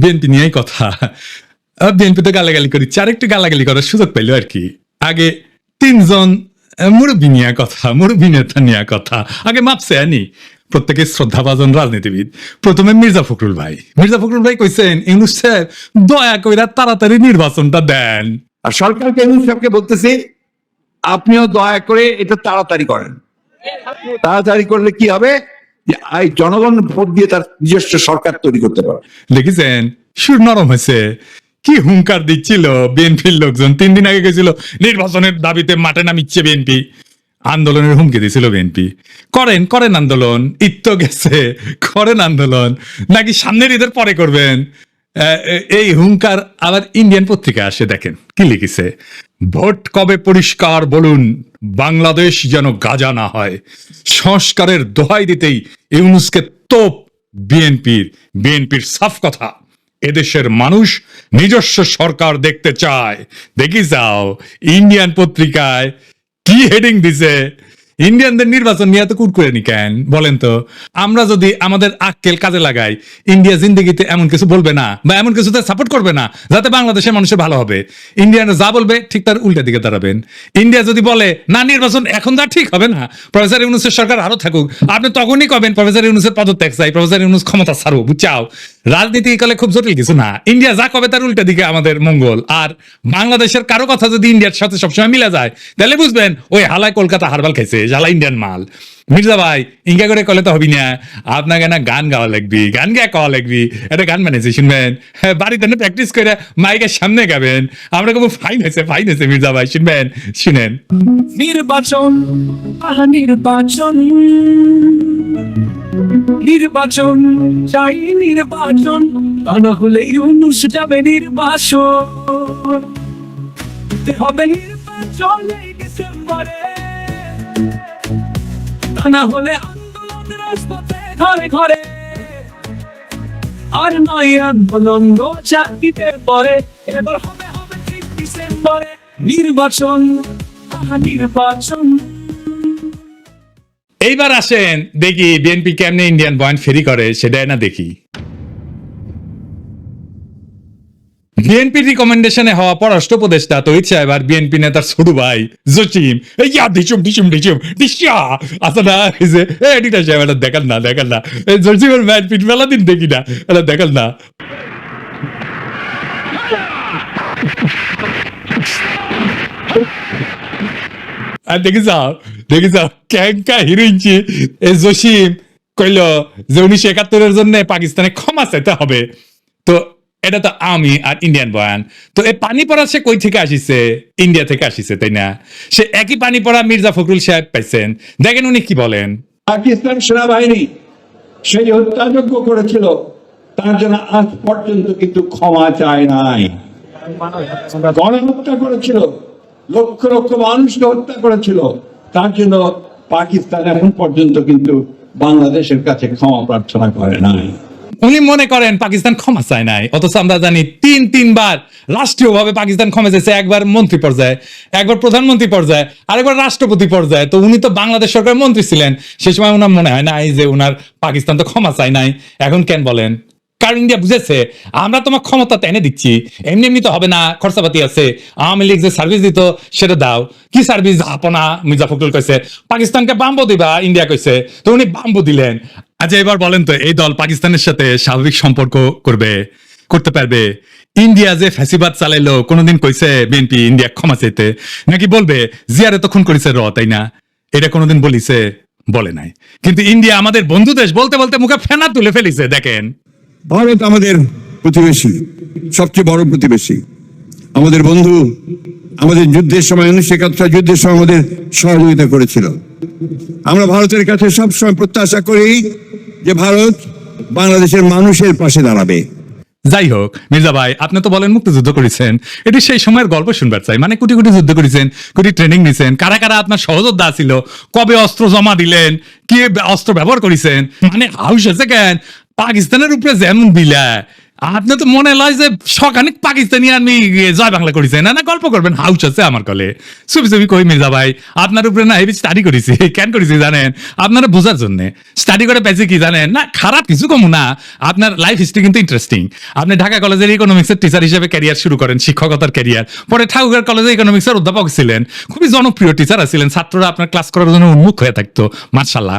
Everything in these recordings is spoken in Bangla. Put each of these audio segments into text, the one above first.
বিএনপি নিয়েই কথা। বিএনপি তো গালাগালি করি আরেকটু গালাগালি করার সুযোগ পেল আর কি। আগে তিনজন মুরব্বী নিয়ে কথা, মুরব্বী নেতা নিয়ে কথা। আগে মাপছে আনি। প্রত্যেকে শ্রদ্ধাভাজন রাজনীতিবিদ। প্রথমে মির্জা ফখরুল ভাই। মির্জা ফখরুল ভাই কইছেন, ইউনুস সাহেব, দয়া কইরা তাড়াতাড়ি নির্বাচনটা দেন। আর সরকারকে, ইউনুস সাহেবকে বলতেছি, আপনিও দয়া করে এটা তাড়াতাড়ি করেন। তাড়াতাড়ি করলে কি হবে? এই জনগণ ভোট দিয়ে তার নিজস্ব সরকার তৈরি করতে পারে দেখেছেন? সুর নরম হয়েছে। কি হুঙ্কার দিচ্ছিল বিএনপির লোকজন। তিন দিন আগে গেছিল, নির্বাচনের দাবিতে মাঠে নামিচ্ছে বিএনপি। আন্দোলনের হুমকি দিয়েছিল বিএনপি। করেন করেন আন্দোলন। তো গেছে, করেন আন্দোলন। নাকি সামনের ঈদের পরে করবেন? এই হুঙ্কার আবার ইন্ডিয়ান পত্রিকা আসে, দেখেন। কি লিখেছে? ভোট কবে পরিষ্কার বলুন। বাংলাদেশ যেন গাজা না হয়। সংস্কারের দোহাই দিতেই ইউনুসকে তোপ বিএনপির বিএনপির সাফ কথা। এদেশের মানুষ নিজস্ব সরকার দেখতে চায়। দেখি যাও, ইন্ডিয়ান পত্রিকায় কি হেডিং দিছে? ইন্ডিয়ানদের নির্বাচন নিয়ে এত কুট করে নি কেন? বলেন তো। আমরা যদি আমাদের আক্কেল কাজে লাগাই, ইন্ডিয়া জিন্দিগিতে এমন কিছু বলবে না, বা এমন কিছুতে সাপোর্ট করবে না, যাতে বাংলাদেশের মানুষের ভালো হবে। ইন্ডিয়ানরা যা বলবে, ঠিক তার উল্টা দিকে দাঁড়াবেন। ইন্ডিয়া যদি বলে, না, নির্বাচন এখন যা ঠিক হবে না, প্রফেসর ইউনুসের সরকার আরও থাকুক। আপনি তখনই কবেন, প্রফেসর ইউনুসের পদত্যাগ চাই, প্রফেসর ইউনুস ক্ষমতা ছাড়ো বুঝাও রাজনীতি কালে খুব জটিল কিছু না। ইন্ডিয়া যা কবে তার উল্টা দিকে আমাদের মঙ্গল। আর বাংলাদেশের কারও কথা যদি ইন্ডিয়ার সাথে সবসময় মিলে যায়, তাহলে বুঝবেন ওই হালায় কলকাতা হারবাল খাইছে জ্বালা ইন্ডিয়ান মাল। মির্জা ভাই ইঙ্গা করে কলে তো হবি না। আপনাকে না গান গাওয়া লাগবি, গান গা কওয়া লাগবি। একটা গান বানিয়েছি শুনবেন? হ্যাঁ বাড়িতে না প্র্যাকটিস করে মাইকের সামনে গাবেন। আমরা কেবল ফাইন হয়েছে ফাইন হয়েছে, মির্জা ভাই, শুনবেন? শুনেন। নির্বাচন নির্বাচন। নির্বাচন, চাই নির্বাচন না হলে ইউনুস যাবে নির্বাচন। হবে নির্বাচন ডিসেম্বরে। না হলে ঘরে ঘরে। আর চাকরিতে পরে, এবার হবে হবে ঠিক ডিসেম্বরে নির্বাচন নির্বাচন। এইবার আসেন, দেখি বিএনপি কেমনে ইন্ডিয়ান পয়েন্ট ফেরি করে, সেটাই না দেখি। বিএনপির রিকমেন্ডেশনে হওয়া পররাষ্ট্র উপদেষ্টা তৈরি সাহেব আর বিএনপি নেতার ছোট ভাই জসিম ইয়া ডিসুম ডিসুম ডিসুম ডিসা আচ্ছা না, এই এডিটার সাহেব, এটা দেখাল না দেখাল না। এই জসিমের ম্যাট পিট মেলা দিন দেখি না, এটা দেখাল না। আর দেখি যাও দেখি যাও ক্যাঙ্কা হিরোইনছি এই জসিম কইল যে উনিশশো একাত্তরের জন্য পাকিস্তানে ক্ষমা চাইতে হবে। তো এটা তো আমি আর ইন্ডিয়ান বয়ান। তো এই পানি পড়া সে কই থেকে আসিছে? ইন্ডিয়া থেকে আসিছে, তাই না? সে একই পানি পড়া মির্জা ফখরুল সাহেব পাইছেন। দেখেন উনি কি বলেন? পাকিস্তান সেনাবাহিনী সেই হত্যাযজ্ঞ করেছিল। তার জন্য আজ পর্যন্ত কিন্তু ক্ষমা চায় নাই। গণহত্যা করেছিল। লক্ষ লক্ষ মানুষকে হত্যা করেছিল। তার জন্য পাকিস্তান এখন পর্যন্ত কিন্তু বাংলাদেশের কাছে ক্ষমা প্রার্থনা করে নাই। উনি মনে করেন পাকিস্তান ক্ষমা চায় নাই। অথচ আমরা জানি তিন, তিনবার রাষ্ট্রীয়ভাবে পাকিস্তান ক্ষমা চাইছে, একবার মন্ত্রী পর্যায়ে, একবার প্রধানমন্ত্রী পর্যায়ে, আরেকবার রাষ্ট্রপতি পর্যায়ে। তো উনি তো বাংলাদেশ সরকারের মন্ত্রী ছিলেন। সে সময় ওনার মনে হয় নাই যে ওনার পাকিস্তান তো ক্ষমা চায় নাই। এখন কেন বলেন? কারণ ইন্ডিয়া বুঝেছে, আমরা তোমার ক্ষমতা এনে দিচ্ছি। এমনি এমনি তো হবে না, খরচাপাতি আছে। আওয়ামী লীগ যে সার্ভিস দিত, সেটা দাও। কি সার্ভিস আপনা মির্জা ফখরুল কইছে, পাকিস্তানকে বাম্বো দিবা ইন্ডিয়া কইছে। তো উনি বাম্বো দিলেন। আচ্ছা এবার বলেন তো, এই দল পাকিস্তানের সাথে স্বাভাবিক সম্পর্ক করবে, করতে পারবে? ইন্ডিয়া যে ফ্যাসিবাদ চালাইলো, কোনোদিন কইছে বিএনপি ইন্ডিয়া ক্ষমা চাইতে? নাকি বলবে, জিয়ারে তখন করেছে র, তাই না? এটা কোনোদিন বলিছে, বলে নাই। কিন্তু ইন্ডিয়া আমাদের বন্ধু দেশ বলতে বলতে মুখে ফেনা তুলে ফেলিছে, দেখেন। ভারত আমাদের প্রতিবেশী, সবচেয়ে বড় প্রতিবেশী। আমাদের বন্ধু আমাদের যুদ্ধের সময়, উনিশশো একাত্তর যুদ্ধের সময় আমাদের সহযোগিতা করেছিল। আমরা ভারতের কাছে সবসময় প্রত্যাশা করি যে ভারত বাংলাদেশের মানুষের পাশে দাঁড়াবে। যাই হোক, মির্জা ভাই, আপনি তো বলেন মুক্তিযুদ্ধ করেছেন। এটি সেই সময়ের গল্প শুনবার চাই। মানে কোটি কোটি যুদ্ধ করেছেন, কোটি ট্রেনিং নিছেন। কারা কারা আপনার সহযোদ্ধা ছিল? কবে অস্ত্র জমা দিলেন? কি অস্ত্র ব্যবহার করেছেন? মানে হাউস আছে কেন? পাকিস্তানের উপরে যেমন বিলা আপনি তো মনে লয় যে সখানিক পাকিস্তানি আমি জয় বাংলা করেছে। না না, গল্প করবেন হাউস আছে আমার কলে। ছবি ছবি কই মির্জা ভাই? আপনার উপরে না হেভি স্টাডি করেছি, কেন করেছি জানেন? আপনারা বোঝার জন্য। স্টাডি করে পেয়েছি কি জানেন? না, খারাপ কিছু কম না। আপনার লাইফ হিস্ট্রি কিন্তু ইন্টারেস্টিং আপনি ঢাকা কলেজের ইকোনমিক্সের টিচার হিসেবে ক্যারিয়ার শুরু করেন, শিক্ষকতার ক্যারিয়ার পরে ঠাকুরগাঁও কলেজে ইকোনমিক্সের অধ্যাপক ছিলেন। খুবই জনপ্রিয় টিচার ছিলেন ছাত্ররা আপনার ক্লাস করার জন্য উন্মুখ হয়ে থাকতো মার্শাল্লাহ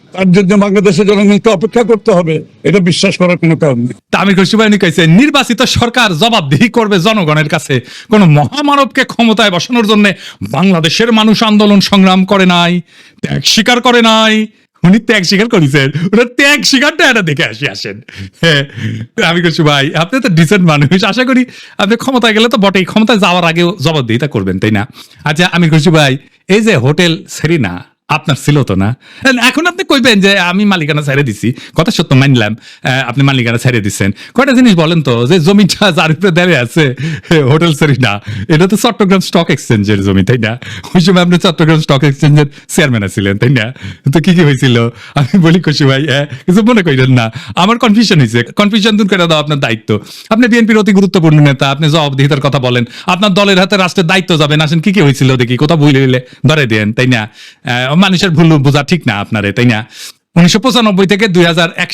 তার জন্য বাংলাদেশের জনগণকে অপেক্ষা করতে হবে, এটা বিশ্বাস করার কোনো কারণ নেই। নির্বাচিত সরকার জবাবদিহি করবে জনগণের কাছে। কোন মহামানবকে ক্ষমতায় বসানোর জন্য বাংলাদেশের মানুষ আন্দোলন সংগ্রাম করে নাই, ত্যাগ স্বীকার করে নাই। উনি ত্যাগ স্বীকার করেছেন ওরা ত্যাগ স্বীকারটা এটা দেখে আসি, আসেন। হ্যাঁ আমি কইছি ভাই, আপনি তো ডিসেন্ট মানুষ, আশা করি আপনি ক্ষমতায় গেলে তো বটেই, ক্ষমতায় যাওয়ার আগেও জবাবদিহিতা করবেন, তাই না? আচ্ছা আমি কইছি ভাই, এই যে হোটেল সেরিনা আপনার ছিল তো না? এখন আপনি কইবেন যে, আমি মালিকানা ছেড়ে দিছি। কথা সত্য মানলাম আপনি মালিকানা ছেড়ে দিচ্ছেন কয়টা জিনিস বলেন তো, যে জমিটা যার উপরে দেবে আছে হোটেল সেরি না? এটা তো চট্টগ্রাম স্টক এক্সচেঞ্জের জমি, তাই না? ওই সময় আপনি চট্টগ্রাম স্টক এক্সচেঞ্জের চেয়ারম্যান ছিলেন তাই না? তো কি কি হয়েছিল? আমি বলি, খুশি ভাই হ্যাঁ কিছু মনে করেন না। আমার কনফিউশন হয়েছে কনফিউশন দূর করে দাও আপনার দায়িত্ব। আপনি বিএনপির অতি গুরুত্বপূর্ণ নেতা, আপনি জবাবদিহিতার কথা বলেন। আপনার দলের হাতে রাষ্ট্রের দায়িত্ব যাবেন আসেন, কি কি হয়েছিল দেখি, কোথাও ভুল হইলে ধরে দেন, তাই না? মানুষের ভুল বোঝা ঠিক না আপনারে, তাই না? উনিশশো পঁচানব্বই থেকে দুই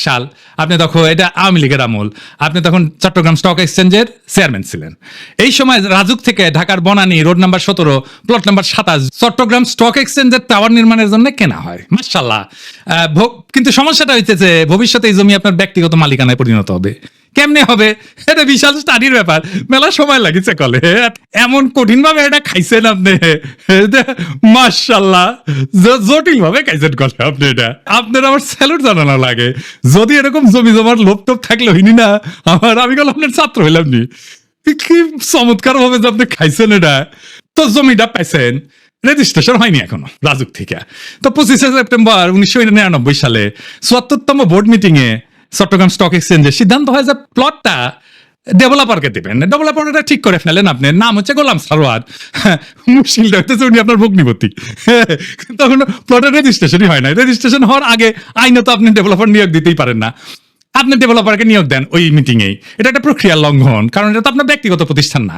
সাল আপনি তখন, এটা আওয়ামী লীগের আমল, আপনি তখন চট্টগ্রাম স্টক এক্সচেঞ্জের চেয়ারম্যান ছিলেন। এই সময় রাজুক থেকে ঢাকার বনানী রোড নাম্বার সতেরো, প্লট নাম্বার সাতাশ, চট্টগ্রাম স্টক এক্সচেঞ্জের টাওয়ার নির্মাণের জন্য কেনা হয়। মার্শাল্লাহ কিন্তু সমস্যাটা হইতেছে যে ভবিষ্যতে এই জমি আপনার ব্যক্তিগত মালিকানায় পরিণত হবে। কেমনে হবে? এটা বিশাল স্টাডির ব্যাপার। মেলা সময় লাগিছে কলে। এমন কঠিন ভাবে এটা খাইছেন আপনি। মার্শাল্লাহ জটিল ভাবে খাইছেন কলে আপনি এটা। আপনার আমার স্যালুট জানানো লাগে। যদি এরকম জমি জমার লোভ টোপ থাকলে হইনি না, আমার আমি গেল আপনার ছাত্র হইলাম নি। কি চমৎকার ভাবে যে আপনি খাইছেন এটা। তো জমিটা পাইছেন। রেজিস্ট্রেশন হয়নি এখনও, রাজুক থেকে। তো পঁচিশে সেপ্টেম্বর উনিশশো নিরানব্বই সালে চুয়াত্তরতম বোর্ড মিটিং এ চট্টগ্রাম স্টক এক্সচেঞ্জে সিদ্ধান্ত হয় যে প্লটটা ডেভেলপারকে দেবেন। ডেভেলপারটা ঠিক করে ফেলেন আপনি। নাম হচ্ছে গোলাম সারোয়ার। মুশকিলটা হইতেছে উনি আপনার ভগ্নিপতি। তখন প্লটের রেজিস্ট্রেশনই হয় না রেজিস্ট্রেশন হওয়ার আগে আইনত আপনি ডেভেলপার নিয়োগ দিতেই পারেন না। আপনি ডেভেলপারকে নিয়োগ দেন ওই মিটিং এ এটা একটা প্রক্রিয়া লঙ্ঘন, কারণ এটা তো আপনার ব্যক্তিগত প্রতিষ্ঠান না।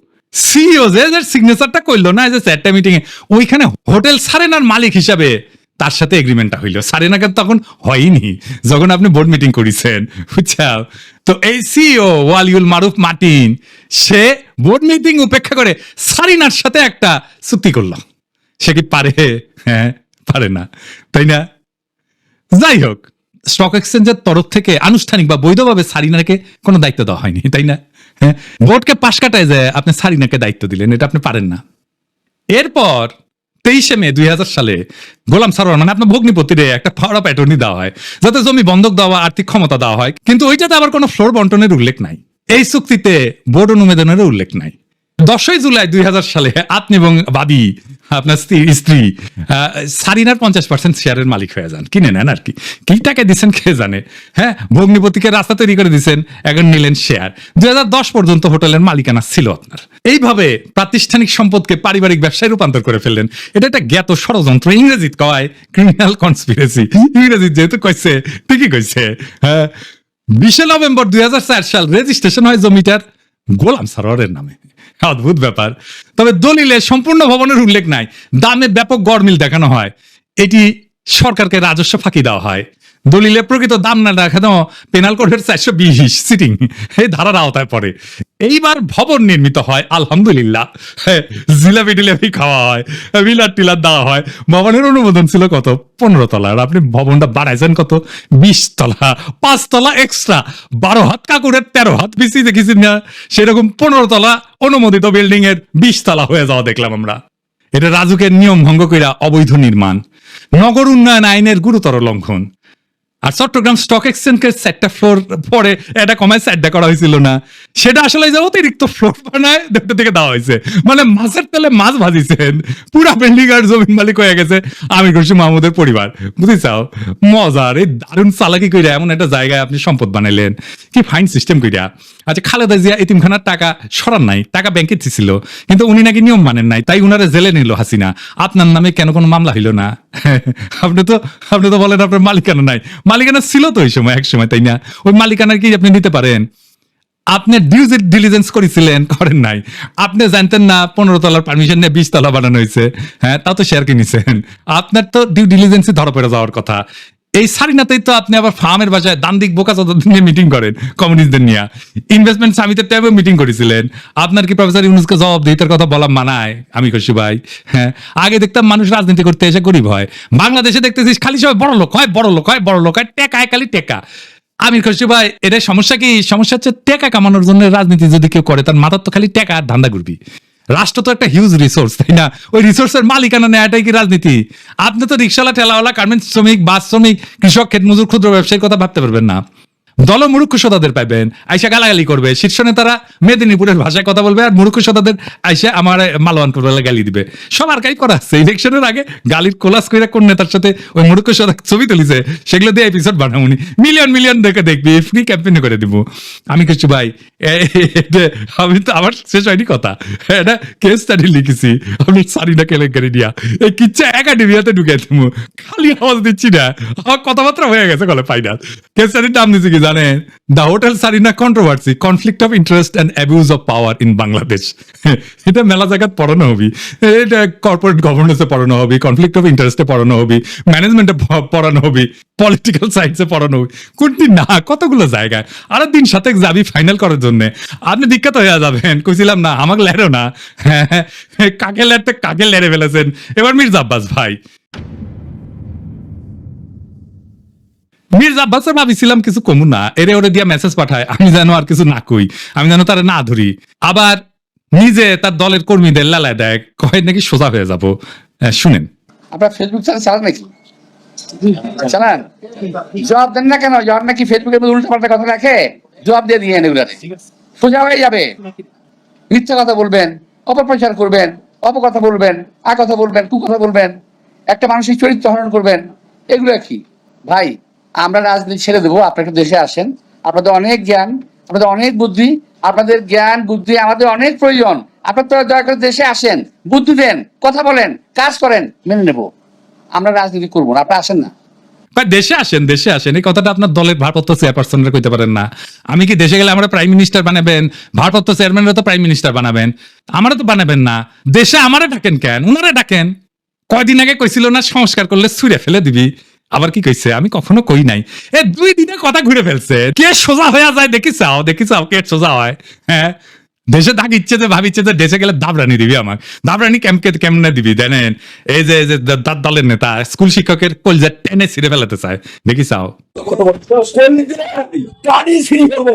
সিইও যে সিগনেচারটা করল না যে চারটা মিটিং এ ওইখানে হোটেল সারেনার মালিক হিসাবে তার সাথে এগ্রিমেন্টটা হইল। সারেনাকে তখন হয়নি যখন আপনি বোর্ড মিটিং করেছেন, বুঝছাও? তো এই সিও ওয়ালিউল মারুফ মার্টিন, সে বোর্ড মিটিং উপেক্ষা করে সারিনার সাথে একটা চুক্তি করল। সে কি পারে? হ্যাঁ পারে না। তাই না? যাই হোক স্টক এক্সচেঞ্জের তরফ থেকে আনুষ্ঠানিক বা বৈধভাবে সারিনাকে কোনো দায়িত্ব দেওয়া হয়নি, তাই না? হ্যাঁ? বোর্ডকে পাশ কাটায় যে আপনি সারিনাকে দায়িত্ব দিলেন, এটা আপনি পারেন না। এরপর তেইশে মে দুই হাজার সালে গোলাম সারোয়ার মানে আপনার ভগ্নিপতিরে একটা পাওয়ার প্যাটার্নই দেওয়া হয়, যাতে জমি বন্ধক দেওয়া, আর্থিক ক্ষমতা দেওয়া হয়, কিন্তু ওইটাতে আবার কোনো ফ্লোর বন্টনের উল্লেখ নাই। এই চুক্তিতে বোর্ড অনুমোদনের উল্লেখ নাই। দশই জুলাই দুই হাজার সালে আপনি এবং বাদী, আপনার স্ত্রী স্ত্রী সারিনার পঞ্চাশ পার্সেন্ট শেয়ারের মালিক হয়ে যান। কিনে নেন আর কি। কি টাকা দিচ্ছেন কে জানে? হ্যাঁ ভগ্নিপতিকে রাস্তা তৈরি করে দিচ্ছেন এখন নিলেন শেয়ার দুই পর্যন্ত হোটেলের মালিকানা ছিল আপনার। এইভাবে প্রাতিষ্ঠানিক সম্পদকে পারিবারিক ব্যবসায় রূপান্তর করে ফেললেন। এটা একটা জ্ঞাত ষড়যন্ত্র, ইংরেজিত কয় ক্রিমিনাল কনস্পিরেসি ইংরেজিত যেহেতু কইছে, ঠিকই কইছে। হ্যাঁ বিশে নভেম্বর দুই হাজার চার সাল রেজিস্ট্রেশন হয় জমিটার। গোলাম সারোয়ারের নামে। অদ্ভুত ব্যাপার। তবে দলিলে সম্পূর্ণ ভবনের উল্লেখ নাই। দামে ব্যাপক গড়মিল দেখানো হয়। এটি সরকারকে রাজস্ব ফাঁকি দেওয়া হয়। দলিলে প্রকৃত দাম না দেখানো পেনাল কোডের চারশো বিশ সিটিং এই ধারার আওতায় পড়ে। এইবার ভবন নির্মিত হয়, আলহামদুলিল্লাহ। জিলাপি টিলাপি খাওয়া হয় বিলার টিলার দেওয়া হয়। ভবনের অনুমোদন ছিল কত? পনেরো তলা। আর আপনি ভবনটা বাড়াইছেন কত? বিশ তলা। পাঁচ তলা এক্সট্রা বারো হাত কাকুরের তেরো হাত বেশি দেখেছি না? সেরকম পনেরো তলা অনুমোদিত বিল্ডিং এর বিশ তলা হয়ে যাওয়া দেখলাম আমরা। এটা রাজুকের নিয়ম ভঙ্গ কইরা অবৈধ নির্মাণ। নগর উন্নয়ন আইনের গুরুতর লঙ্ঘন। আর চট্টগ্রাম স্টক এক্সচেঞ্জের চারটা ফ্লোর পরে এটা কমায় চারটা করা হয়েছিল না। সেটা আসলে যে অতিরিক্ত ফ্লোর বানায় দেখতে থেকে দেওয়া হয়েছে। মানে মাছের তেলে মাছ ভাজিছেন, পুরা বিল্ডিং আর জমিন মালিক হয়ে গেছে, আমি করছি মাহমুদের পরিবার। বুঝিছাও? মজার, এই দারুণ চালাকি কইরা এমন একটা জায়গায় আপনি সম্পদ বানাইলেন। কি ফাইন সিস্টেম কইরা। আচ্ছা খালেদা জিয়া এতিমখানার টাকা সরান নাই, টাকা ব্যাংকে ছিল কিন্তু উনি নাকি নিয়ম মানেন নাই, তাই উনারা জেলে নিল হাসিনা। আপনার নামে কেন কোনো মামলা হইল না? আপনি তো আপনি তো বলেন আপনার মালিকানা নাই। মালিকানা ছিল তো ওই সময়, এক সময়, তাই না? ওই মালিকানার কি আপনি নিতে পারেন? আপনি ডিউ ডিলিজেন্স করেছিলেন, করেন নাই। আপনি জানতেন না, পনেরো তলার পারমিশন নিয়ে বিশ তলা বানানো হয়েছে। হ্যাঁ তা তো শেয়ার কিনেছেন। আপনার তো ডিউ ডিলিজেন্সই ধরা পড়ে যাওয়ার কথা। এই সারিনাতেই তো আপনি আবার ফার্মের বাসায় দান দিক বোকা চোদ্দ নিয়ে মিটিং করেন কমিউনিস্টদের নিয়ে। ইনভেস্টমেন্ট সামিটের টাইমে মিটিং করেছিলেন। আপনার কি প্রফেসর ইউনুসকে জবাব দিতে কথা বলা মানায়? আমি খুশি ভাই। হ্যাঁ আগে দেখতাম মানুষ রাজনীতি করতে এসে গরিব হয়। বাংলাদেশে দেখতেছিস খালি সবাই বড় লোক হয়, বড় লোক হয়, বড় লোক হয় টেকায় খালি টেকা। আমি খুশি ভাই এটা সমস্যা কি? সমস্যা হচ্ছে টেকা কামানোর জন্য রাজনীতি যদি কেউ করে, তার মাথার তো খালি টেকা আর ধান্দা ঘুরবি। রাষ্ট্র তো একটা হিউজ রিসোর্স তাই না? ওই রিসোর্সের মালিকানা নেওয়াটাই কি রাজনীতি? আপনি তো রিক্সাওয়ালা, ঠেলাওয়ালা গার্মেন্টস শ্রমিক, বাস শ্রমিক, কৃষক ক্ষেত মজুর ক্ষুদ্র ব্যবসায়ীর কথা ভাবতে পারবেন না। দল মূর্খ সদাদের পাইবেন, আইসা গালাগালি করবে। শীর্ষ নেতারা মেদিনীপুরের ভাষায় কথা বলবে আর মূর্খ সদাদের আইসা আমার মালওয়ানপুর বেলা গালি দিবে। সবার কাই করা আছে। ইলেকশনের আগে গালির কোলাস করে কোন নেতার সাথে ওই মূর্খ সদা ছবি তুলিছে, সেগুলো দিয়ে এপিসোড বানাবনি মিলিয়ন মিলিয়ন দেখে দেখবি ফ্রি ক্যাম্পেইন করে দিব। আমি কিছু ভাই আমি তো, আমার শেষ হয়নি কথা। এটা কেস স্টাডি লিখেছি। আমি সারি না, কেলেঙ্কারি দিয়া। এই কিচ্ছা একাডেমিয়াতে ঢুকে দিব। খালি আওয়াজ দিচ্ছি না। কথাবার্তা হয়ে গেছে কলে ফাইনাল কেস স্টাডির নাম দিচ্ছি কি জানেন the hotel Sarina controversy conflict of interest and abuse of power in Bangladesh এটা মেলা জায়গায় পড়ানো হবি। এটা কর্পোরেট গভর্নেন্সে পড়ানো হবে কনফ্লিক্ট অফ ইন্টারেস্টে পড়ানো হবি ম্যানেজমেন্টে পড়ানো হবি পলিটিক্যাল সায়েন্সে পড়ানো হবি। কোনটি না, কতগুলো জায়গায়? আর দিন সাথে যাবি ফাইনাল করার জন্য। আপনি বিখ্যাত হয়ে যাবেন। কইছিলাম না, আমাকে লেরো না। কাকে লেরতে কাকে লেরে ফেলেছেন? এবার মির্জা আব্বাস ভাই। মির্জা আব্বাসের ভাবিছিলাম কিছু কমু না। এরে ওরে দিয়া মেসেজ পাঠায়, আমি যেন আর কিছু না কই, আমি যেন তারা না ধরি। আবার নিজে তার দলের কর্মীদের লালায় দেয়, কয় নাকি সোজা হয়ে যাব। শুনেন। আপনার ফেসবুক চ্যানেল চালান নাকি? চালান? জবাব দেন না কেন? জবাব নাকি ফেসবুকের মধ্যে উল্টো পাল্টা কথা রাখে? জবাব দিয়ে দিয়ে এগুলারে। সোজা হয়ে যাবে। মিথ্যা কথা বলবেন, অপপ্রচার করবেন, অপকথা বলবেন আ কথা বলবেন কু কথা বলবেন, একটা মানসিক চরিত্র হরণ করবেন, এগুলো কি? ভাই আমরা রাজনীতি ছেড়ে দেবো, আপনারা একটু দেশে আসেন। আপনাদের অনেক জ্ঞান, আপনাদের অনেক বুদ্ধি, আপনাদের জ্ঞান, বুদ্ধি আমাদের অনেক প্রয়োজন। আপনার তো দয়া করে দেশে আসেন, বুদ্ধি দেন, কথা বলেন, কাজ করেন, মেনে নেব। আমরা রাজনীতি করব না, আপনি আসেন না। দেশে আসেন দেশে আসেন। এই কথাটা আপনার দলের ভারপ্রাপ্ত চেয়ারপারসনরা কইতে পারেন না। আমি কি দেশে গেলে আমরা প্রাইম মিনিস্টার বানাবেন? ভারপ্রাপ্ত চেয়ারম্যানরা তো প্রাইম মিনিস্টার বানাবেন। আমারা তো বানাবেন না। দেশে আমারে ডাকেন কেন? উনারে ডাকেন। কয়দিন আগে কইছিল না, সংস্কার করলে ছুঁড়ে ফেলে দিবি। আবার কি কইছে? আমি কখনো কই নাই। এ দুই দিনে কথা ঘুরে ফেলছে। কে সোজা হয়ে যায় দেখি চাও দেখি চাও কে সোজা হয়। হ্যাঁ? দেশে থাক ইচ্ছে যে ভাবিচ্ছে যে দেশে গেলে দাবরানি দিবি আমার দাবরানি কেমকে কেমনে দিবি জানেন? এই যে যে দলের নেতা স্কুল শিক্ষকের কলজা টেনে ছিঁড়ে ফেলাতে চায়। দেখি চাও। টানি ছিঁড়ি ফেলব।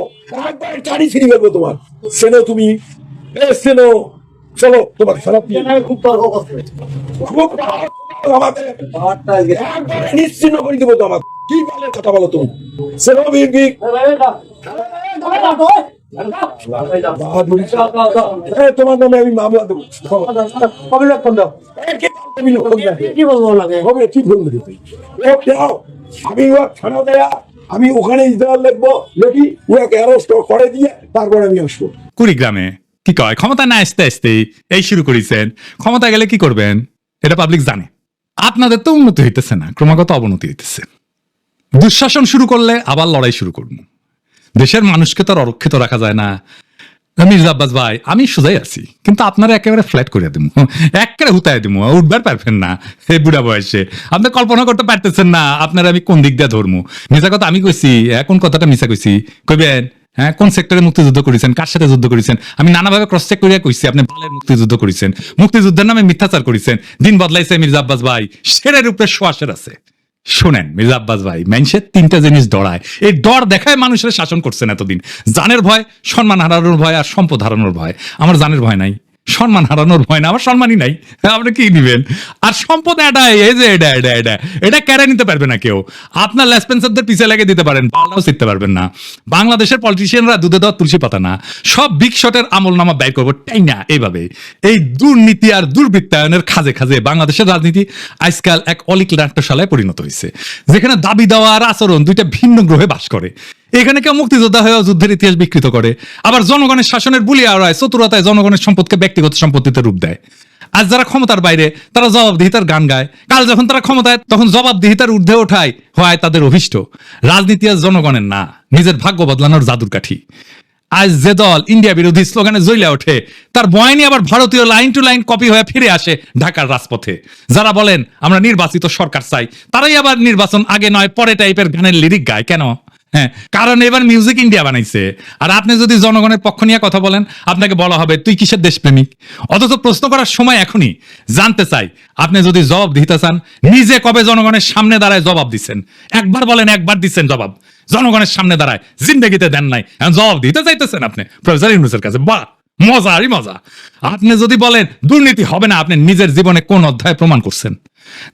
একবার টানি ছিঁড়ি ফেলব তোমার। সেনো তুমি। সেনো চলো তোমার খারাপ খুব খুব আমাকে নিশ্চিন্ন করে দেবো তোমার কি বলে কথা বলো তুমি? তোমার নামে আমি মামলা দেবো। এ, কে তুমি লোক হবে কি বলবে? দাও আমি ও থানা দেয়া। আমি ওখানে ইসরায়েল লিখব। লিখি ওকে অ্যারেস্ট করে দিয়ে তারপরে আমি আসব। কুড়িগ্রামে কি কয়? ক্ষমতা না আসতে আসতেই এই শুরু করেছেন। ক্ষমতা গেলে কি করবেন? এটা পাবলিক জানে। আপনাদের তো উন্নতি হইতেছে না, ক্রমাগত অবনতি হইতেছে। দুঃশাসন শুরু করলে আবার লড়াই শুরু করব। দেশের মানুষকে তো অরক্ষিত রাখা যায় না। মির্জা আব্বাস ভাই, আমি সোজাই আছি, কিন্তু আপনারা একেবারে ফ্ল্যাট করে দিব একেবারে হুতায় দিব উঠবার পারবেন না এই বুড়া বয়সে। আপনি কল্পনা করতে পারতেছেন না, আপনারা আমি কোন দিক দিয়ে ধরবো মিশা কথা আমি কইছি, এখন কথাটা মিশা কইছি। কইবেন হ্যাঁ কোন সেক্টরে মুক্তিযুদ্ধ করেছেন? কার সাথে যুদ্ধ করেছেন? আমি নানাভাবে ক্রস চেক করিয়া কইছি, আপনি বালের মুক্তিযুদ্ধ করেছেন। মুক্তিযুদ্ধের নামে মিথ্যাচার করেছেন। দিন বদলাইছে মির্জা আব্বাস ভাই। সেরের উপরে শোয়াশের আছে। শোনেন, মির্জা আব্বাস ভাই, মানুষের তিনটা জিনিস ডরায়। এই ডর দেখায় মানুষের শাসন করছেন এতদিন। জানের ভয়, সম্মান হারানোর ভয় আর সম্পদ হারানোর ভয়। আমার জানের ভয় নাই। সম্মান হারানোর ভয় না, আমার সম্মানই নাই। আপনি কি নিবেন? আর সম্পদ, এটা, এই যে এটা এটা এটা এটা কেড়ে নিতে পারবে না কেউ। আপনার লেসপেন্সারদের পিছিয়ে লেগে দিতে পারেন, পাল্টাও শিখতে পারবেন না। বাংলাদেশের পলিটিশিয়ানরা দুধে দেওয়া তুলসী পাতা না। সব বিগ শটের আমল নামা ব্যয় করব তাই না? এইভাবে। এই দুর্নীতি আর দুর্বৃত্তায়নের খাজে খাজে বাংলাদেশের রাজনীতি আজকাল এক অলিক নাট্যশালায় পরিণত হয়েছে। যেখানে দাবি দেওয়া আর আচরণ দুইটা ভিন্ন গ্রহে বাস করে। এখানে কেউ মুক্তিযোদ্ধা হয়েও যুদ্ধের ইতিহাস বিকৃত করে। আবার জনগণের শাসনের বুলি আড়ায় চতুরতায় জনগণের সম্পদকে ব্যক্তিগত সম্পত্তিতে রূপ দেয়। আজ যারা ক্ষমতার বাইরে, তারা জবাবদিহিতার গান গায়। কাল যখন তারা ক্ষমতায়, তখন জবাবদিহিতার ঊর্ধ্বে ওঠায় হয় তাদের অভিষ্ট। রাজনীতি আজ জনগণের না, নিজের ভাগ্য বদলানোর জাদুর কাঠি আজ যে দল ইন্ডিয়া বিরোধী স্লোগানে জ্বলে ওঠে, তার বয়ানি আবার ভারতীয় লাইন টু লাইন কপি হয়ে ফিরে আসে ঢাকার রাজপথে। যারা বলেন, আমরা নির্বাচিত সরকার চাই, তারাই আবার নির্বাচন আগে নয়, পরে টাইপের গানের লিরিক গায়। কেন? হ্যাঁ কারণ এবার মিউজিক ইন্ডিয়া বানাইছে। আর আপনি যদি জনগণের পক্ষ নিয়ে কথা বলেন, আপনাকে বলা হবে, তুই কিসের দেশপ্রেমিক? অথচ প্রশ্ন করার সময় এখনই জানতে চাই, আপনি যদি জবাব দিতে চান, নিজে কবে জনগণের সামনে দাঁড়ায় জবাব দিচ্ছেন? একবার বলেন, একবার দিচ্ছেন জবাব। জনগণের সামনে দাঁড়ায়, জিন্দগিতে দেন নাই। জবাব দিতে চাইতেছেন আপনি। প্রফেসর ইউনুসের কাছে, বাহ! মজারই মজা। আপনি যদি বলেন, দুর্নীতি হবে না, আপনি নিজের জীবনে কোন অধ্যায় প্রমাণ করছেন?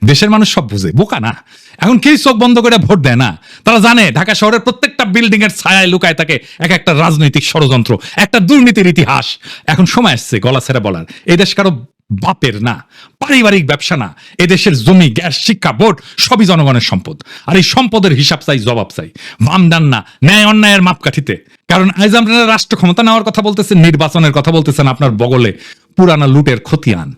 দেশের মানুষ সব বুঝে, বোকা না? এখন কেউ চোখ বন্ধ করে ভোট দেয় না? তারা জানে, ঢাকা শহরের প্রত্যেকটা বিল্ডিং এর ছায়ায় লুকায় থাকে এক একটা রাজনৈতিক ষড়যন্ত্র, একটা দুর্নীতির ইতিহাস। এখন সময় আসছে, গলা ছেড়ে বলার। এই দেশ কারও বাপের না, পারিবারিক ব্যবসা না, এদেশের জমি, গ্যাস, শিক্ষা, বোর্ড, সবই জনগণের সম্পদ। আর এই সম্পদের হিসাব চাই, জবাব চাই। বাম ডান না, ন্যায় অন্যায়ের মাপকাঠিতে। কারণ আজ রাষ্ট্র ক্ষমতা নেওয়ার কথা বলতেছেন, নির্বাচনের কথা বলতেছেন, আপনার বগলে পুরানা লুটের খতিয়ান